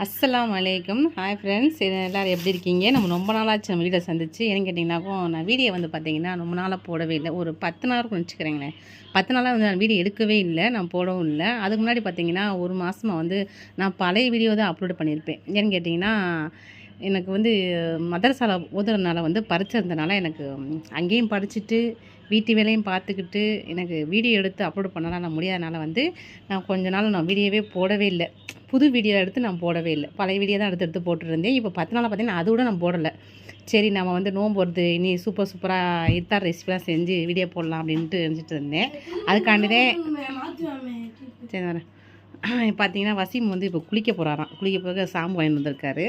அஸ்லாம் வலைக்கம் hi friends எல்லோரும் எப்படி இருக்கீங்க? நம்ம ரொம்ப நாளாச்சு நம்ம வீடியோ சந்திச்சு. ஏன்னு கேட்டிங்கனாக்கும் நான் வீடியோ வந்து பார்த்தீங்கன்னா ரொம்ப நாளாக போடவே இல்லை. ஒரு பத்து நாள் இருக்கும் வச்சுக்கிறேங்களேன். பத்து நாளாக வந்து நான் வீடியோ எடுக்கவே இல்லை. நான் போடவும் இல்லை. அதுக்கு முன்னாடி பார்த்தீங்கன்னா ஒரு மாதமாக வந்து நான் பழைய வீடியோ தான் அப்லோட் பண்ணியிருப்பேன். ஏன்னு கேட்டிங்கன்னா எனக்கு வந்து மதரசாவில் ஓதுறதுனால வந்து படிச்சிருந்தனால எனக்கு அங்கேயும் படிச்சுட்டு வீட்டு வேலையும் பார்த்துக்கிட்டு எனக்கு வீடியோ எடுத்து அப்லோட் பண்ணலாம் நான் முடியாதனால வந்து நான் கொஞ்ச நாள் நான் வீடியோவே போடவே இல்லை. புது வீடியோ எடுத்து நான் போடவே இல்லை. பழைய வீடியோ தான் எடுத்து எடுத்து போட்டுருந்தேன். இப்போ பத்து நாளாக பார்த்தீங்கன்னா அது கூட நான் போடலை. சரி நம்ம வந்து நோன்பு வருது. இனி சூப்பர் சூப்பராக இத்தார் ரெசிபிலாம் செஞ்சு வீடியோ போடலாம் அப்படின்ட்டு நினச்சிட்டு இருந்தேன். அதுக்காண்டிதே சரி வரேன். பார்த்தீங்கன்னா வசீம் வந்து இப்போ குளிக்க போகிறாராம் குளிக்க போக சாம்பு வாங்கி வந்திருக்காரு.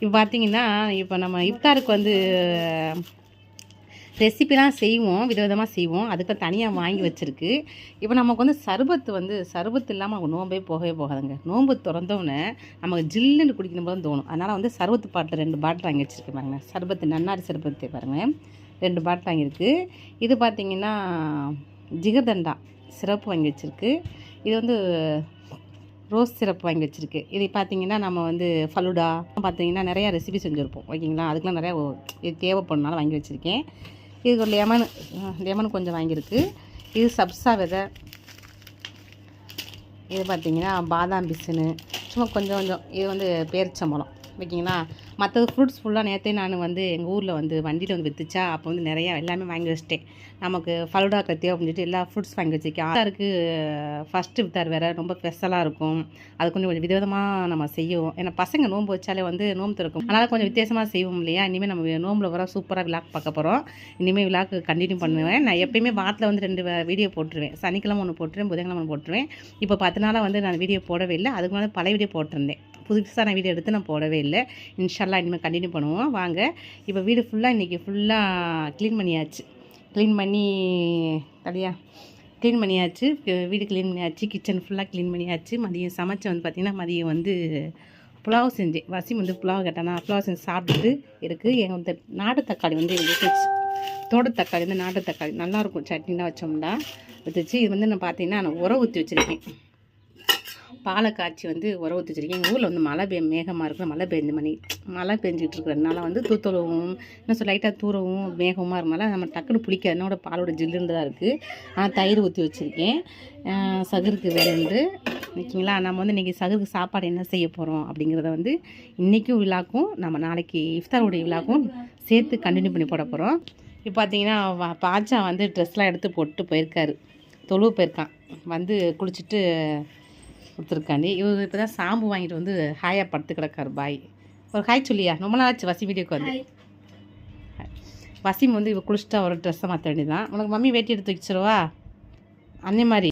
இப்போ பார்த்தீங்கன்னா இப்போ நம்ம இஃப்தாருக்கு வந்து ரெசிபிலாம் செய்வோம் விதவிதமாக செய்வோம். அதுக்கு தனியாக வாங்கி வச்சுருக்கு. இப்போ நமக்கு வந்து சர்பத்து வந்து சர்பத்து இல்லாமல் நமக்கு நோம்பே போகவே போகாதுங்க. நோம்பு திறந்தோன்னே நமக்கு ஜில்லுன்னு குடிக்கணும் போது தோணும். அதனால் வந்து சர்பத்து பாட்டில் ரெண்டு பாட்டில் வாங்கி வச்சுருக்கு பாருங்க. சர்பத்து நன்னாரி சர்பத்து பாருங்க. ரெண்டு பாட்டில் வாங்கியிருக்கு இது பார்த்திங்கன்னா ஜிகதண்டா சிறப்பு வாங்கி வச்சுருக்கு. இது வந்து ரோஸ் சிரப் வாங்கி வச்சுருக்கு. இது பார்த்தீங்கன்னா நம்ம வந்து ஃபலுடா பார்த்தீங்கன்னா நிறையா ரெசிபி செஞ்சுருப்போம். ஓகேங்களா? அதுக்கெலாம் நிறையா இது தேவைப்படுனால வாங்கி வச்சுருக்கேன். இது ஒரு லெமன் லெமன் கொஞ்சம் வாங்கியிருக்கு. இது சப்ஸா விதை. இது பார்த்திங்கன்னா பாதாம் பிசுனு. சும்மா கொஞ்சம் கொஞ்சம். இது வந்து பேரிச்சம்பழம். ஓகேங்களா மற்றது ஃப்ரூட்ஸ் ஃபுல்லாக நேற்றே நான் வந்து எங்கள் ஊரில் வந்து வண்டியில் வந்து விற்றுச்சா அப்போ வந்து நிறையா எல்லாமே வாங்கி வச்சிட்டேன். நமக்கு ஃபலுடா கத்தியோ அப்படின்னு சொல்லிட்டு எல்லா ஃப்ரூட்ஸ் வாங்கி வச்சிருக்கேன். ஆதாருக்கு ஃபஸ்ட்டு வித்தார் வேறு ரொம்ப ஸ்பெஷலாக இருக்கும். அது கொஞ்சம் கொஞ்சம் விதவிதமாக நம்ம செய்வோம். ஏன்னா பசங்க நோன்பு வச்சாலே வந்து நோம்பு திறக்கும். அதனால் கொஞ்சம் வித்தியாசமாக செய்வோம் இல்லையா? இனிமேல் நம்ம நோம்பில் வர சூப்பராக விழாக் பார்க்க போகிறோம் இனிமேல் விழாக்கு கண்டினியூ பண்ணுவேன். நான் எப்பயுமே வாரத்தில் வந்து ரெண்டு வீடியோ போட்டுருவேன். சனிக்கிழமை ஒன்று போட்டுருவேன் புதன்கிழமை ஒன்று போட்டுருவேன். இப்போ பத்து நாளாக வந்து நான் வீடியோ போடவே இல்லை. அதுக்கு முன்னாடி பழைய வீடியோ போட்டிருந்தேன். புதுசாக நான் வீடியோ எடுத்து நான் போடவே இல்லை. இன்ஷால்லாம் இனிமேல் கண்டினியூ பண்ணுவோம். வாங்க இப்போ வீடு ஃபுல்லாக இன்றைக்கி ஃபுல்லாக க்ளீன் பண்ணியாச்சு. க்ளீன் பண்ணி தலையா க்ளீன் பண்ணியாச்சு. வீடு க்ளீன் பண்ணியாச்சு. கிச்சன் ஃபுல்லாக க்ளீன் பண்ணியாச்சு. மதியம் சமைச்சு வந்து பார்த்திங்கன்னா மதியம் வந்து புலாவ் செஞ்சேன். வசிம் வந்து புலாவ் கேட்டானா புலாவ் செஞ்சு சாப்பிட்டுட்டு இருக்குது எங்கள் வந்து நாட்டு தக்காளி வந்து இருந்துச்சு தோட்ட தக்காளி வந்து நாட்டு தக்காளி. நல்லாயிருக்கும் சட்னிலாம் வச்சோம்னா வச்சுச்சு இது வந்து நான் பார்த்தீங்கன்னா நான் உரம் ஊற்றி வச்சுருக்கேன். பாலை காய்ச்சி வந்து உர ஊற்றி வச்சுருக்கேன். எங்கள் ஊரில் வந்து மழை பெய் மேகமாக இருக்கிற மழை பெஞ்ச மணி மழை பெஞ்சிட்டு இருக்கிறதுனால வந்து தூத்தளவும் இன்னும் சொல்ல லைட்டாக தூரவும் மேகமாக இருக்கனால நம்ம டக்குன்னு புளிக்காது என்னோட பாலோட ஜில்லுன்னு தான் இருக்குது நான் தயிர் ஊற்றி வச்சுருக்கேன். சகுருக்கு வேறு ஓகேங்களா? நம்ம வந்து இன்றைக்கி சகுருக்கு சாப்பாடு என்ன செய்ய போகிறோம் அப்படிங்கிறத வந்து இன்றைக்கும் விழாக்கும் நம்ம நாளைக்கு இஃப்தாருடைய விழாக்கும் சேர்த்து கண்டினியூ பண்ணி போட போகிறோம் இப்போ பார்த்தீங்கன்னா பாச்சா பாட்சா வந்து ட்ரெஸ்லாம் எடுத்து போட்டு போயிருக்காரு. தொழுவு போயிருக்கான். வந்து குளிச்சுட்டு கொடுத்துருக்காண்டி. இவர் இப்போ தான் சாம்பு வாங்கிட்டு வந்து ஹாயாக படுத்து கிடக்காரு. பாய். ஒரு ஹாய் சொல்லியா? ரொம்ப நாளாச்சு வசி வீடியோக்கு வந்து. வசிம் வந்து இவ குளிச்சுட்டா ஒரு ட்ரெஸ்ஸை மாற்ற வேண்டியதான் உனக்கு மம்மி வேட்டி எடுத்து வச்சிருவா அன்னே மாதிரி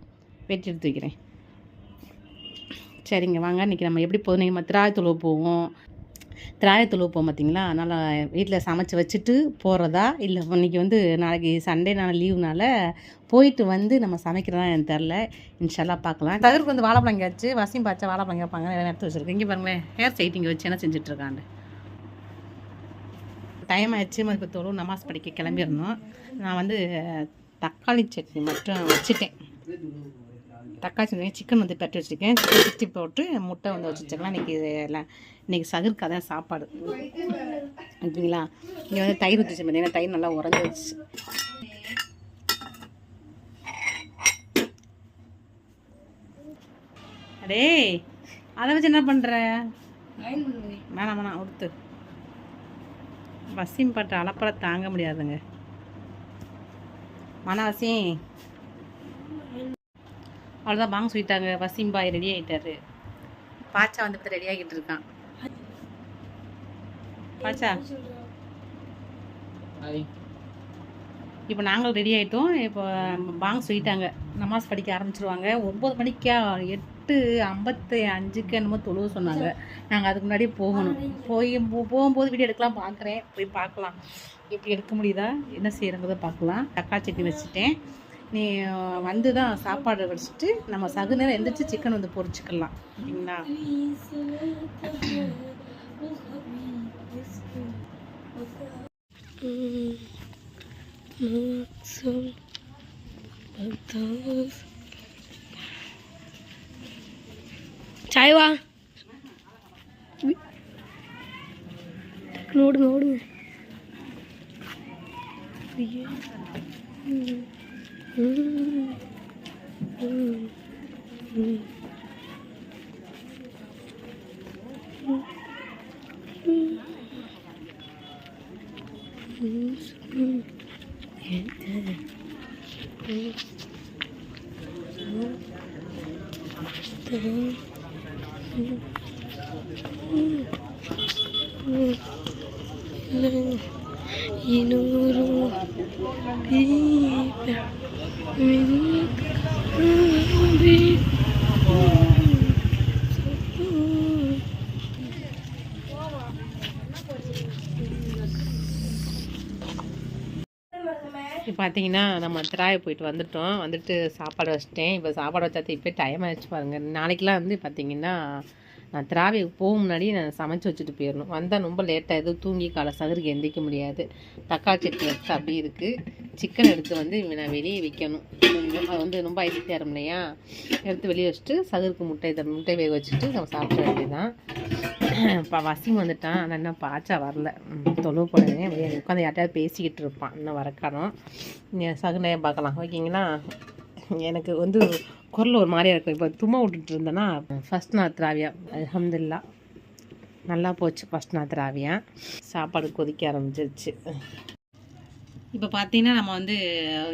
வேட்டி எடுத்து வைக்கிறேன். சரிங்க வாங்க. இன்றைக்கி நம்ம எப்படி போதும் நீங்கள் திராய தொழுவு போவோம். திராய வைப்போம் பார்த்தீங்களா அதனால் வீட்டில் சமைச்சு வச்சுட்டு போகிறதா இல்லை இன்னைக்கு வந்து நாளைக்கு சண்டே நாள் லீவுனால போயிட்டு வந்து நம்ம சமைக்கிறதா எனக்கு தெரில. இன்ஷால்லாம் பார்க்கலாம் தகருக்கு வந்து வாழைப்பழம் கேச்சு வசியம் பாய்ச்சா வாழைப்பழம் கேட்பாங்க நிறைய எடுத்து வச்சுருக்கேன் இங்கே பாருங்களேன் ஹேர் சைட்டிங் வச்சு என்ன செஞ்சுட்ருக்காண்டு டைம் ஆயிடுச்சு. இப்போ தொழு நமாஸ் படிக்க கிளம்பிடணும். நான் வந்து தக்காளி சட்னி மட்டும் வச்சுட்டேன். தக்காளி சட்னி சிக்கன் வந்து பெட்டு வச்சுருக்கேன். சிக்ஸ்டி போட்டு முட்டை வந்து வச்சு வச்சுக்கலாம் இன்றைக்கி எல்லாம் இன்றைக்கி சகுருக்கு அதான் சாப்பாடு. ஓகேங்களா? இங்கே வந்து தயிர் ஊற்றி பார்த்தீங்கன்னா தயிர் நல்லா உறைஞ்சிருச்சு அடே அதை வச்சு என்ன பண்ணுற வேணாம் வேணாம் கொடுத்து வசிம் பட்ட அளப்பற தாங்க முடியாதுங்க. மனவசியம் அவ்வளோதான் வாங்க சொல்லிட்டாங்க. வசீம் பாய் ரெடி ஆகிட்டாரு பாச்சா வந்து இப்போ ரெடி ஆகிட்டு இருக்கான். பாச்சா இப்போ நாங்கள் ரெடி ஆகிட்டோம் இப்போ பாங்க சொல்லிட்டாங்க. நமாஸ் படிக்க ஆரம்பிச்சிருவாங்க. ஒம்பது மணிக்கா? எட்டு ஐம்பத்தி அஞ்சுக்கு என்னமோ தொழுவ சொன்னாங்க. நாங்கள் அதுக்கு முன்னாடியே போகணும். போய் போ- போகும்போது வீடியோ எடுக்கலாம் பார்க்குறேன் போய் பார்க்கலாம். எப்படி எடுக்க முடியுதா? என்ன செய்யறங்கிறத பார்க்கலாம். தக்காளி சட்னி வச்சுட்டேன். நீ வந்து தான் சாப்பாடு வச்சுட்டு நம்ம சகு நேரம் எந்திரிச்சு சிக்கன் வந்து பொரிச்சுக்கலாம் ஓகேங்களா சாய்வா ஓடுங்க ஓடுங்க ஓடுங்க ஐயோ. ம். ம். பார்த்தீங்கன்னா நம்ம திராய போயிட்டு வந்துட்டோம். வந்துட்டு சாப்பாடு வச்சிட்டேன். இப்போ சாப்பாடு வச்சாத்து இப்போ டைம் ஆயிடுச்சு பாருங்க. நாளைக்கெலாம் வந்து பார்த்தீங்கன்னா நான் திராவிய போக முன்னாடி நான் சமைச்சு வச்சுட்டு போயிடணும் வந்தால் ரொம்ப லேட்டாக எதுவும் தூங்கி காலை சகருக்கு எந்திரிக்க முடியாது. தக்காளி சட்னி எடுத்து அப்படி இருக்குது சிக்கன் எடுத்து வந்து நான் வெளியே வைக்கணும். அது வந்து ரொம்ப ஐஸ் தேரம் இல்லையா? எடுத்து வெளியே வச்சுட்டு சகருக்கு முட்டை இதை முட்டை வேக வச்சுட்டு நம்ம சாப்பிட வேண்டியதுதான். இப்போ வசிம் வந்துட்டான். ஆனால் இன்னும் பாச்சா வரல. தொழுவு போனவே உட்காந்து யார்ட்டையாவது பேசிக்கிட்டு இருப்பான். இன்னும் வரக்கானோம் சகுனையை பார்க்கலாம். ஓகேங்களா? எனக்கு வந்து குரல் ஒரு மாதிரியாக இருக்கும் இப்போ தும்மா விட்டுட்டு இருந்தேன்னா ஃபஸ்ட் நாள் திராவியா. அஹமதுல்லா நல்லா போச்சு ஃபஸ்ட் நாள் திராவியா. சாப்பாடு கொதிக்க ஆரம்பிச்சிருச்சு. இப்போ பார்த்தீங்கன்னா நம்ம வந்து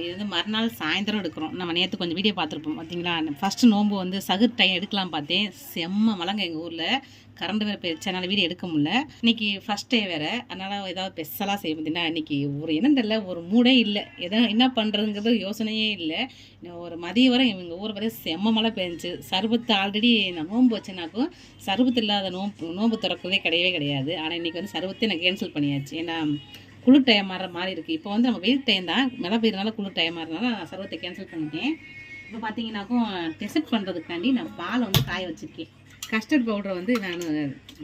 இது வந்து மறுநாள் சாயந்தரம் எடுக்கிறோம். நம்ம நேற்று கொஞ்சம் வீடியோ பார்த்துருப்போம். பார்த்தீங்களா ஃபஸ்ட்டு நோம்பு வந்து சகுர் டைம் எடுக்கலாம் பார்த்தேன். செம்ம மலங்க எங்கள் ஊரில். கரண்ட் வேறு போயிடுச்சு. அதனால் வீடியோ எடுக்க முடியல. இன்னைக்கு ஃபஸ்ட் டே வேறு. அதனால் ஏதாவது ஸ்பெஷலாக செய்ய பார்த்தீங்கன்னா இன்னைக்கு ஒரு என்னன்னு தெரியல ஒரு மூடே இல்லை. எதோ என்ன பண்ணுறதுங்கிறது யோசனையே இல்லை. ஒரு மதியம் வரை எங்கள் ஊர் வரை செம்ம மழை பெஞ்சுச்சு. சர்பத்து ஆல்ரெடி நான் நோன்பு வச்சேனாக்கும் சர்பத்து இல்லாத நோம்பு நோன்பு திறக்கிறதே கிடையவே கிடையாது. ஆனால் இன்றைக்கி வந்து சர்பத்தை நான் கேன்சல் பண்ணியாச்சு. ஏன்னா குளிர் டைம் மாற மாதிரி இருக்குது இப்போ வந்து நம்ம வெயில் டைம் தான். மழை பெய்யறதுனால குளிர் டைம் மாறதுனால நான் சர்வத்தை கேன்சல் பண்ணிட்டேன். இப்போ பார்த்தீங்கன்னாக்கும் டெசர்ட் பண்ணுறதுக்காண்டி நான் பாலை வந்து காய வச்சுருக்கேன். கஸ்டர்ட் பவுடரை வந்து நான்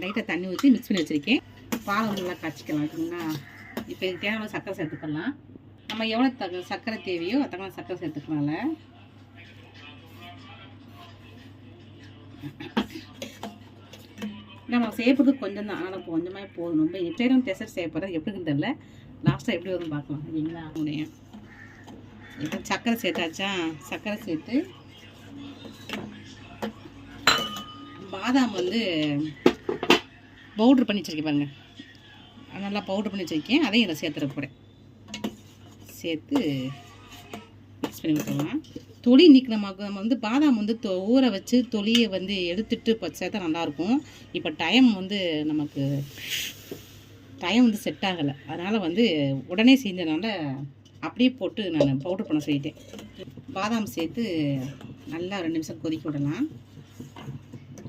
லைட்டாக தண்ணி ஊற்றி மிக்ஸ் பண்ணி வச்சுருக்கேன். பாலை வந்து நல்லா காய்ச்சிக்கலாம் ஓகேங்களா இப்போ இதுக்கு தேவையான சர்க்கரை சேர்த்துக்கலாம். நம்ம எவ்வளோ தக்க சர்க்கரை தேவையோ அத்தனை சர்க்கரை சேர்த்துக்கலாம்ல நம்ம செய்யப்படுறது கொஞ்சம் தான். ஆனால் கொஞ்சமாக போதும். ரொம்ப எப்படியும் டெசர்ட் செய்ய எப்படின்னு தெரில லாஸ்ட்டாக எப்படி வரும்னு பார்க்கலாம் சரிங்களா? உடைய. இப்போ சர்க்கரை சேர்த்தாச்சா? சர்க்கரை சேர்த்து பாதாம் வந்து பவுட்ரு பண்ணி வச்சிருக்கேன் பாருங்க. நல்லா பவுட்ரு பண்ணி வச்சிருக்கேன். அதையும் இதில் சேர்த்துற போகிறேன் சேர்த்து மிக்ஸ் பண்ணி விட்டுருவோம் தொலி நீக்கினமாக்கு நம்ம வந்து பாதாம் வந்து தொ ஊற வச்சு தொளியை வந்து எடுத்துட்டு இப்போ சேர்த்தா நல்லாயிருக்கும். இப்போ டைம் வந்து நமக்கு டைம் வந்து செட் ஆகலை. அதனால் வந்து உடனே செஞ்சனால அப்படியே போட்டு நான் பவுடர் பண்ண சொல்லிட்டேன். பாதாம் சேர்த்து நல்லா ரெண்டு நிமிஷம் கொதிக்க விடலாம்.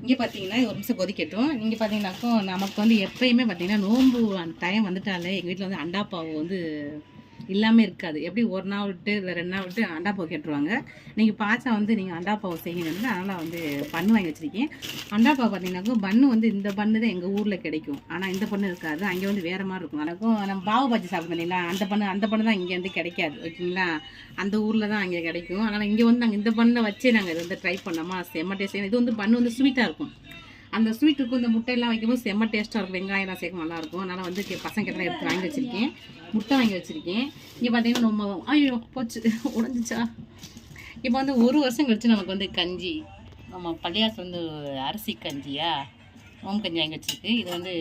இங்கே பார்த்தீங்கன்னா ஒரு நிமிஷம் கொதிக்கட்டும். இங்கே பார்த்தீங்கன்னாக்கோ நமக்கு வந்து எப்பயுமே பார்த்தீங்கன்னா நோன்பு அந்த டைம் வந்துட்டாலே எங்கள் வீட்டில் வந்து அண்டாப்பாவை வந்து இல்லாமல் இருக்காது. எப்படி ஒரு நாள் விட்டு இல்லை ரெண்டு நாள் விட்டு அண்டாப்பாவை கேட்டுருவாங்க. நீங்கள் பாச்சா வந்து நீங்கள் அண்டாப்பாவை செய்யணும்னு அதனால் வந்து பண்ணு வாங்கி வச்சுருக்கேன். அண்டாப்பாவை பார்த்தீங்கன்னாக்கோ பண்ணு வந்து இந்த பண்ணு தான் எங்கள் ஊரில் கிடைக்கும். ஆனால் இந்த பண்ணு இருக்காது. அங்கே வந்து வேறு மாதிரி இருக்கும். எனக்கும் நம்ம பாவு பாஜி சாப்பிடுவோம் இல்லைங்களா? அந்த பண்ணு அந்த பண்ணு தான் இங்கே வந்து கிடைக்காது. ஓகேங்களா? அந்த ஊரில் தான் அங்கே கிடைக்கும். அதனால் இங்கே வந்து நாங்கள் இந்த பண்ணை வச்சே நாங்கள் இது வந்து ட்ரை பண்ணோமா செம்ம டேஸ்ட் இது வந்து பண்ணு வந்து ஸ்வீட்டாக இருக்கும். அந்த ஸ்வீட்டுக்கு இந்த முட்டையெல்லாம் வைக்கும்போது செம்ம டேஸ்ட்டாக இருக்கும். வெங்காயம்லாம் சேர்க்க நல்லாயிருக்கும் அதனால் வந்து பசங்க கிட்ட எடுத்து வாங்கி வச்சுருக்கேன். முட்டை வாங்கி வச்சுருக்கேன். இங்கே பார்த்தீங்கன்னா நம்ம ஐயோ போச்சு. உடஞ்சிச்சா? இப்போ வந்து ஒரு வருஷம் கழிச்சு நமக்கு வந்து கஞ்சி. நம்ம பள்ளியாசு வந்து அரிசி கஞ்சியா? ஓம் கஞ்சி வாங்கி வச்சுருக்கு. இது வந்து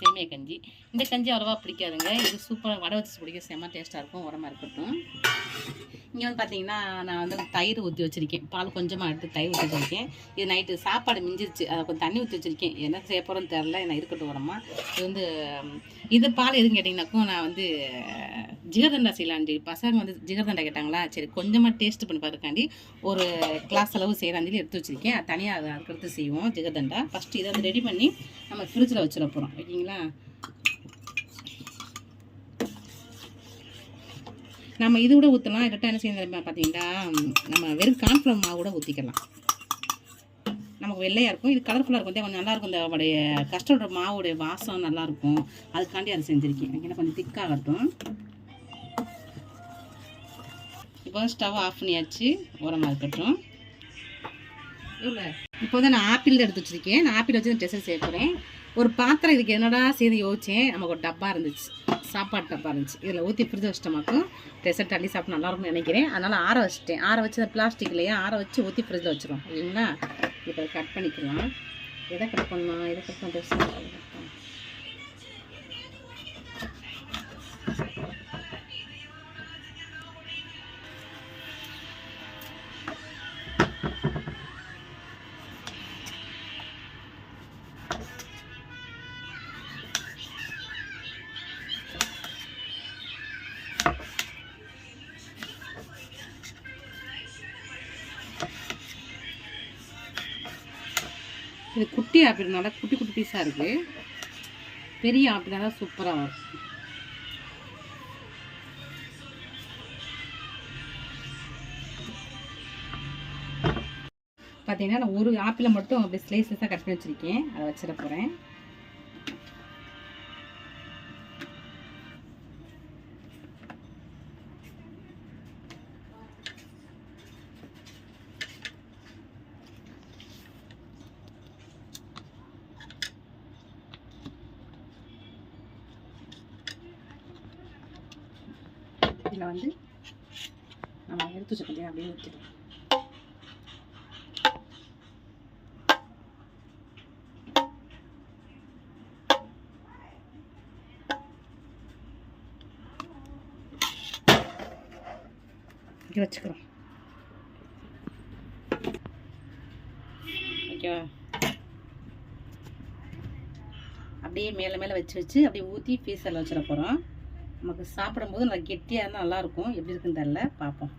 சேமியா கஞ்சி. இந்த கஞ்சி அவ்வளோவா பிடிக்காதுங்க. இது சூப்பராக வடை வச்சு பிடிக்க செம்ம டேஸ்ட்டாக இருக்கும். உரமாக இருக்கட்டும். இங்கே வந்து பார்த்தீங்கன்னா நான் வந்து தயிர் ஊற்றி வச்சுருக்கேன். பால் கொஞ்சமாக எடுத்து தயிர் ஊற்றி வச்சுருக்கேன். இது நைட்டு சாப்பாடு மிஞ்சிருச்சு. அதை கொஞ்சம் தண்ணி ஊற்றி வச்சுருக்கேன். என்ன செய்ய போகிறோன்னு தெரில நான் இருக்கட்டும் வரமா இது வந்து இது பால் எதுன்னு கேட்டிங்கனாக்கும் நான் வந்து ஜிகர்தண்டா செய்யலான்றி பசங்க வந்து ஜிகர்தண்டா கேட்டாங்களா? சரி கொஞ்சமாக டேஸ்ட் பண்ணி பார்க்கறக்காண்டி ஒரு கிளாஸ் அளவு செய்யலான்னு சொல்லி எடுத்து வச்சுருக்கேன். அது தனியாக அதை அதுக்கடுத்து செய்வோம் ஜிகர்தண்டா ஃபஸ்ட்டு இதை வந்து ரெடி பண்ணி நம்ம ஃப்ரிட்ஜில் வச்சுட போகிறோம் ஓகேங்களா? நம்ம இது கூட ஊற்றலாம் இல்லாட்டா என்ன செய்யணும் பார்த்தீங்கன்னா நம்ம வெறும் கான்ஃப்ளவர் மாவு கூட ஊற்றிக்கலாம் நமக்கு வெள்ளையாக இருக்கும். இது கலர்ஃபுல்லாக இருக்கும். கொஞ்சம் நல்லா இருக்கும் இந்த அவடைய கஸ்டர்டோட மாவுடைய வாசம் நல்லாயிருக்கும். அதுக்காண்டி அதை செஞ்சுருக்கேன். எனக்கு கொஞ்சம் திக்காகட்டும் இப்போ ஸ்டவ் ஆஃப் பண்ணியாச்சு. உரமாக இருக்கட்டும். இல்லை. இப்போ வந்து நான் ஆப்பிள் எடுத்து வச்சிருக்கேன். நான் ஆப்பிள் வச்சு டெசர்ட் சேர்க்குறேன் ஒரு பாத்திரம் இதுக்கு என்னடா செய்து யோசிச்சேன். நமக்கு ஒரு டப்பா இருந்துச்சு. சாப்பாடு டப்பா இருந்துச்சு இதில் ஊற்றி ஃப்ரிட்ஜ் வச்சிட்டோமாக்கும் டெசர்ட் அள்ளி சாப்பிட்டு நல்லா இருக்கும்னு நினைக்கிறேன். அதனால் ஆற வச்சிட்டேன். ஆற வச்சு பிளாஸ்டிக் இல்லையா ஆற வச்சு ஊற்றி ஃப்ரிட்ஜில் வச்சுருவோம். இல்லைங்களா இப்போ கட் பண்ணிக்கலாம். எதை கட் பண்ணலாம்? எதை கட் பண்ணுறது இது குட்டி ஆப்பிள்னால குட்டி குட்டி பீஸாக இருக்குது பெரிய ஆப்பிளாக தான் சூப்பராக வரும். பார்த்தீங்கன்னா நான் ஒரு ஆப்பிளை மட்டும் அப்படி ஸ்லைஸஸாக கட் பண்ணி வச்சுருக்கேன். அதை வச்சிட போகிறேன் இதில் வந்து நம்ம எடுத்து வச்சுக்கோங்க அப்படியே ஊற்றிடுவோம் இங்கே வச்சுக்கிறோம். ஓகேவா? அப்படியே மேலே மேலே வச்சு வச்சு அப்படியே ஊற்றி பீஸில் வச்சிட போகிறோம் நமக்கு சாப்பிடும்போது நல்லா கெட்டியாக இருந்தால் நல்லாயிருக்கும். எப்படி இருக்குன்னு தெரில பார்ப்போம்.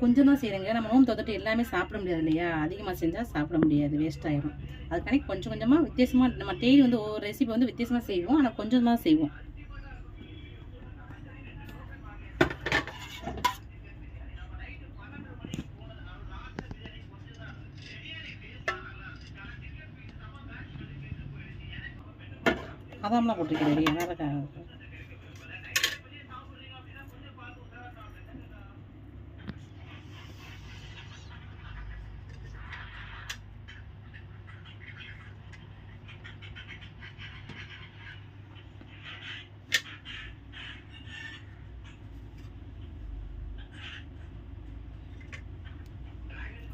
கொஞ்சம் தான் செய்கிறேங்க நம்ம நோம்பு தொத்துட்டு எல்லாமே சாப்பிட முடியாது இல்லையா? அதிகமாக செஞ்சால் சாப்பிட முடியாது வேஸ்ட் ஆகிடும் அதுக்கான கொஞ்சம் கொஞ்சமாக வித்தியாசமாக நம்ம டெய்லி வந்து ஒவ்வொரு ரெசிபி வந்து வித்தியாசமாக செய்வோம். ஆனால் கொஞ்சமாக செய்வோம். அதாம்லாம் போட்டுக்கிறேன் வேறு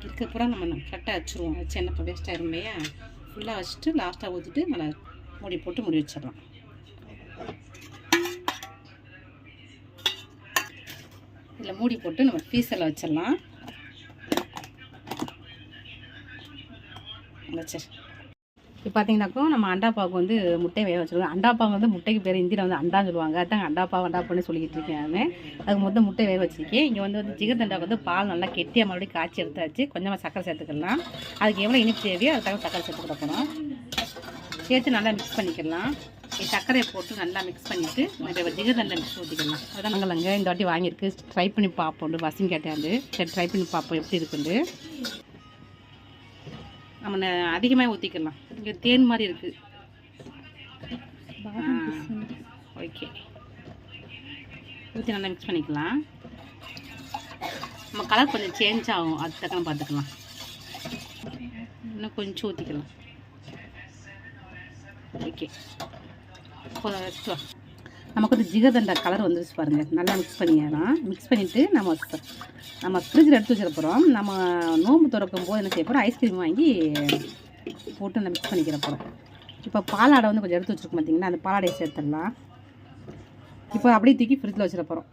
இதுக்கப்புறம் நம்ம கரெக்டாக வச்சுருவோம். வச்சு என்ன வேஸ்ட் ஆயிரும் இல்லையா ஃபுல்லாக வச்சுட்டு லாஸ்ட்டாக ஊற்றிட்டு நல்லா மூடி போட்டு முடி வச்சிடலாம். இதில் மூடி போட்டு நம்ம பீஸில் வச்சிடலாம். வச்சிரு இப்போ பார்த்தீங்கன்னாக்கோ நம்ம அண்டாப்பாவுக்கு வந்து முட்டை வேக வச்சுருக்கோம். அண்டாப்பாவுக்கு வந்து முட்டைக்கு பேர் இந்தியில் வந்து அண்டான்னு சொல்லுவாங்க. அதான் அண்டாப்பா அண்டாப்பான்னு சொல்லிக்கிட்டு இருக்கேன் நான். அதுக்கு மொத்தம் முட்டை வேக வச்சுருக்கேன். இங்கே வந்து வந்து ஜிகர்தண்டாவுக்கு வந்து பால் நல்லா கெட்டியாக மறுபடியும் காய்ச்சி எடுத்தாச்சு. கொஞ்சமாக சக்கரை சேர்த்துக்கலாம். அதுக்கு எவ்வளோ இனிப்பு தேவையோ அதுக்காக சக்கரை சேர்த்துக்கிட போகிறோம் சேர்த்து நல்லா மிக்ஸ் பண்ணிக்கலாம். சர்க்கரையை போட்டு நல்லா மிக்ஸ் பண்ணிவிட்டு நம்ம ஜிகர்தண்டை மிக்ஸ் ஊற்றிக்கலாம் அதான் நாங்கள் இந்த வாட்டி வாங்கியிருக்கு. ட்ரை பண்ணி பார்ப்போம். வசிங்க கேட்டாண்டு சரி ட்ரை பண்ணி பார்ப்போம் எப்படி இருக்குண்டு நம்ம அதிகமாக ஊற்றிக்கலாம் இங்கே தேன் மாதிரி இருக்குது ஓகே ஊற்றி நல்லா மிக்ஸ் பண்ணிக்கலாம். நம்ம கலர் கொஞ்சம் சேஞ்ச் ஆகும். அது தக்கன பார்த்துக்கலாம் இன்னும் கொஞ்சம் ஊற்றிக்கலாம் ஓகே நமக்கு வந்து ஜிகதண்டா கலர் வந்துருச்சு பாருங்கள் நல்லா மிக்ஸ் பண்ணிடலாம் மிக்ஸ் பண்ணிவிட்டு நம்ம நம்ம ஃப்ரிட்ஜில் எடுத்து வச்சிட போகிறோம் நம்ம நோம்பு திறக்கும் போது என்ன செய்ய போகிறோம் ஐஸ்கிரீம் வாங்கி போட்டு நம்ம மிக்ஸ் பண்ணிக்கிற போகிறோம் இப்போ பாலாடை வந்து கொஞ்சம் எடுத்து வச்சுருக்கோம் பார்த்தீங்கன்னா அந்த பாலாடையை சேர்த்துடலாம். இப்போ அப்படியே தூக்கி ஃப்ரிட்ஜில் வச்சிட போகிறோம்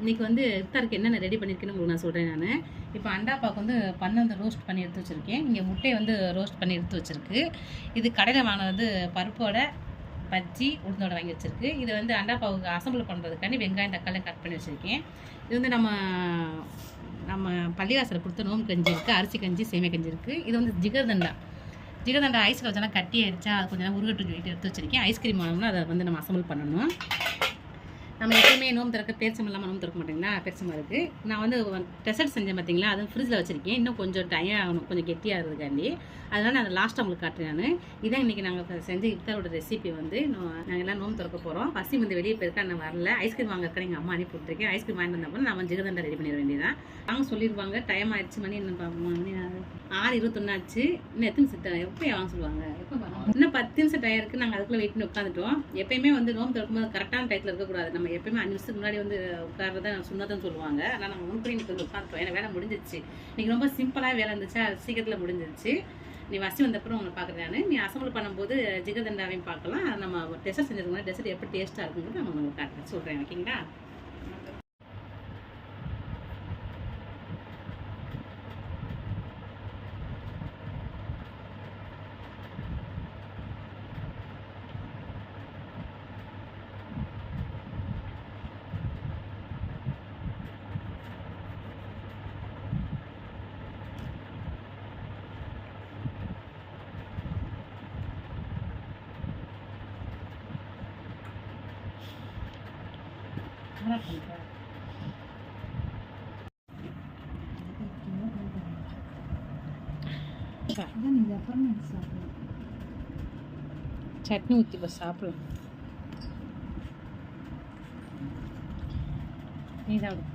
இன்றைக்கி வந்து இஃப்தாருக்கு என்னென்ன ரெடி பண்ணியிருக்கேன்னு உங்களுக்கு நான் சொல்கிறேன் நான். இப்போ அண்டாப்பாக்கு வந்து பண்ணை வந்து ரோஸ்ட் பண்ணி எடுத்து வச்சுருக்கேன். இங்கே முட்டையை வந்து ரோஸ்ட் பண்ணி எடுத்து வச்சுருக்கு. இது கடையில் வாங்கினது பருப்போட பஜ்ஜி உளுந்தோட வாங்கி வச்சுருக்கு. இது வந்து அண்டாப்பாவுக்கு அசம்பிள் பண்ணுறதுக்காண்டி வெங்காயம் தக்காளி கட் பண்ணி வச்சுருக்கேன். இது வந்து நம்ம நம்ம பள்ளிவாசலில் கொடுத்த நோம்பு கஞ்சி இருக்குது அரிசி கஞ்சி சேமிய கஞ்சி இருக்குது இது வந்து ஜிகர்தண்டா ஜிகர்தண்டா ஐஸ் கொஞ்சம் கட்டி ஆயிடுச்சா அது கொஞ்சம் உருகட்டு சொல்லிட்டு எடுத்து வச்சுருக்கேன். ஐஸ்கிரீம் வாங்கினா அதை வந்து நம்ம அசம்பிள் பண்ணணும். நம்ம எப்பவுமே நோம்பு திறக்க பேச்சம் இல்லாமல் நோம்பு திறக்க மாட்டீங்களா? பேச்சமாக இருக்குது நான் வந்து டெசர்ட் செஞ்சேன் பார்த்தீங்களா அது ஃப்ரிட்ஜில் வச்சிருக்கேன். இன்னும் கொஞ்சம் டைம் ஆகணும். கொஞ்சம் கெட்டியாக இருக்காண்டி அதனால் நான் அதை லாஸ்ட்டாக உங்களுக்கு காட்டுறேன் நான். இதான் இன்றைக்கி நாங்கள் செஞ்ச இஃப்தாரோட ரெசிபி வந்து. நாங்கள் எல்லாம் நோம்பு திறக்க போகிறோம் பசி வந்து வெளியே போயிருக்கா நான் வரல. ஐஸ்கிரீம் வாங்க எங்கள் அம்மா அனுப்பி விட்டுருக்கேன். ஐஸ்கிரீம் வாங்கிட்டு வந்தப்போ நான் ஜிகதண்டா ரெடி பண்ணிட வேண்டியதான் அவங்க சொல்லிடுவாங்க. டைம் ஆயிடுச்சு. மணி என்ன மணி ஆறு- இருபத்தொன்னாச்சு. இன்னும் எத்தனை நிமிஷம் எப்போ வாங்க சொல்லுவாங்க? எப்போ இன்னும் பத்து நிமிஷம் டயருக்கு இருக்குது நாங்கள் அதுக்குள்ளே வெயிட் பண்ணி உட்காந்துட்டோம். எப்பயுமே வந்து நோம்பு திறக்கும்போது கரெக்டான டயத்தில் இருக்கக்கூடாது. நம்ம எப்பயுமே அஞ்சு நிமிஷத்துக்கு முன்னாடி வந்து உட்கார்றத சுண்ணதான் சொல்லுவாங்க. ஆனால் நாங்கள் முன்படி வந்து உட்காந்துட்டோம் ஏன்னா வேலை முடிஞ்சிச்சு இன்னைக்கு ரொம்ப சிம்பிளாக வேலை இருந்துச்சா? சீக்கிரத்தில் முடிஞ்சிருச்சு. நீ வசி வந்தப்புறம் உங்களை பார்க்குறேன் நான். நீ அசம்பிள் பண்ணும்போது ஜிகதண்டாவையும் பார்க்கலாம். நம்ம டெசர்ட் செஞ்சிருக்கோம் டெசர்ட் எப்படி டேஸ்ட்டாக இருக்குங்கிறது நான் உங்களுக்கு காட்டுறேன். சொல்கிறேன் ஓகேங்களா சட்னி ஊற்றி இப்போ சாப்பிடலாம். நீ சாப்பிடு.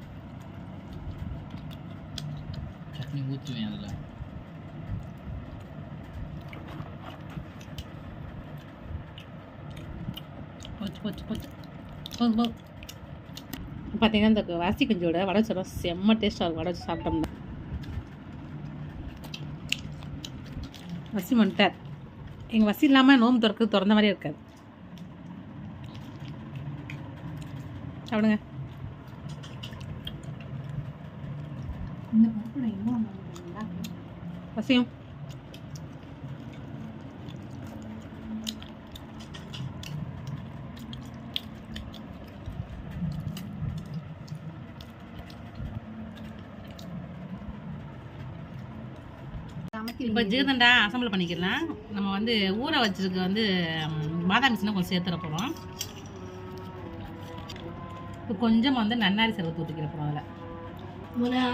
சட்னி ஊற்றுவேன் அதில். போச்சு போச்சு போச்சு. போதும் போதும் பார்த்தீங்கன்னா இந்த வாசி கஞ்சியோட வடை சொல்கிறோம் செம்ம டேஸ்ட்டாக இருக்கும். வடை சாப்பிட்டோம்னா. வசி வந்துட்டார் எங்கள் வசி இல்லாமல் நோம்பு திறக்கிறது திறந்த மாதிரியே இருக்காது. சாப்பிடுங்க. வசியம். இப்போ ஜீர்தண்டா அசம்பிள் பண்ணிக்கலாம். நம்ம வந்து ஊற வச்சிருக்க வந்து பாதாம் மிஷினை கொஞ்சம் சேர்த்துற போகிறோம் இப்போ கொஞ்சம் வந்து நன்னாரி சர்வத்து ஊற்றிக்கிற போகிறோம் அதில்.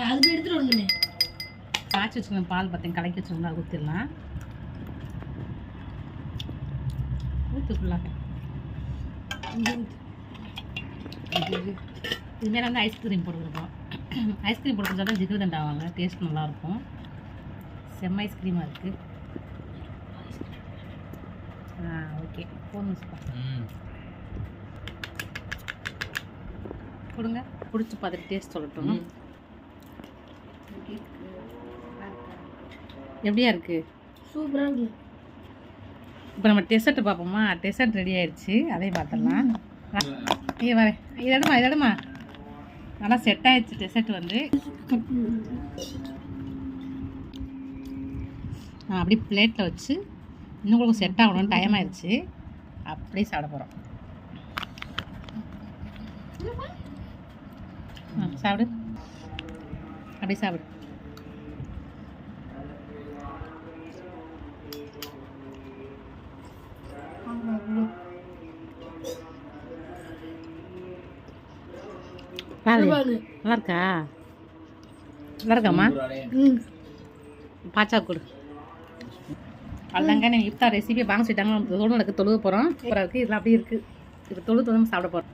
அதுக்கு எடுத்துட்டு வரணுமே. காய்ச்சி வச்சுருந்த பால் பார்த்தீங்க கலக்கி வச்சுருந்தா அதை ஊற்றிடலாம் ஊற்று ஃபுல்லாக இது மேலே வந்து ஐஸ்கிரீம் போட்டுருக்கோம் ஐஸ்கிரீம் போட்டு தான் ஜிகிருதண்டா ஆவாங்க டேஸ்ட் நல்லாயிருக்கும் செம்ம ஐஸ்கிரீமாக இருக்குது ஆ ஓகே போதும் கொடுங்க. பிடிச்சி பார்த்துட்டு டேஸ்ட் சொல்லட்டும். எப்படியா இருக்குது சூப்பராக இருக்கு. இப்போ நம்ம டெசர்ட் பார்ப்போமா? டெசர்ட் ரெடி ஆயிடுச்சு அதையும் பார்த்துடலாம். ஐயா வரேன் இது இடமா இது இடமா நல்லா செட் ஆயிடுச்சு டெசர்ட் வந்து. அப்படியே பிளேட்டில் வச்சு இன்னும் உங்களுக்கு செட் ஆகணும்னு டைம் ஆயிடுச்சு. அப்படியே சாப்பிட போகிறோம் ஆ சாப்பிடு. அப்படியே சாப்பிடு. நல்லா இருக்கா? நல்லா இருக்காம்மா? பாச்சா கொடு. அதாங்க நீங்கள் இஃப்தார் ரெசிபி வாங்க சொல்லிட்டாங்க நம்ம நடக்கு தொழுக போகிறோம் அப்புறம் இருக்குது இதெல்லாம் அப்படியே இருக்குது இப்போ தொழுது வந்து சாப்பிட போகிறோம்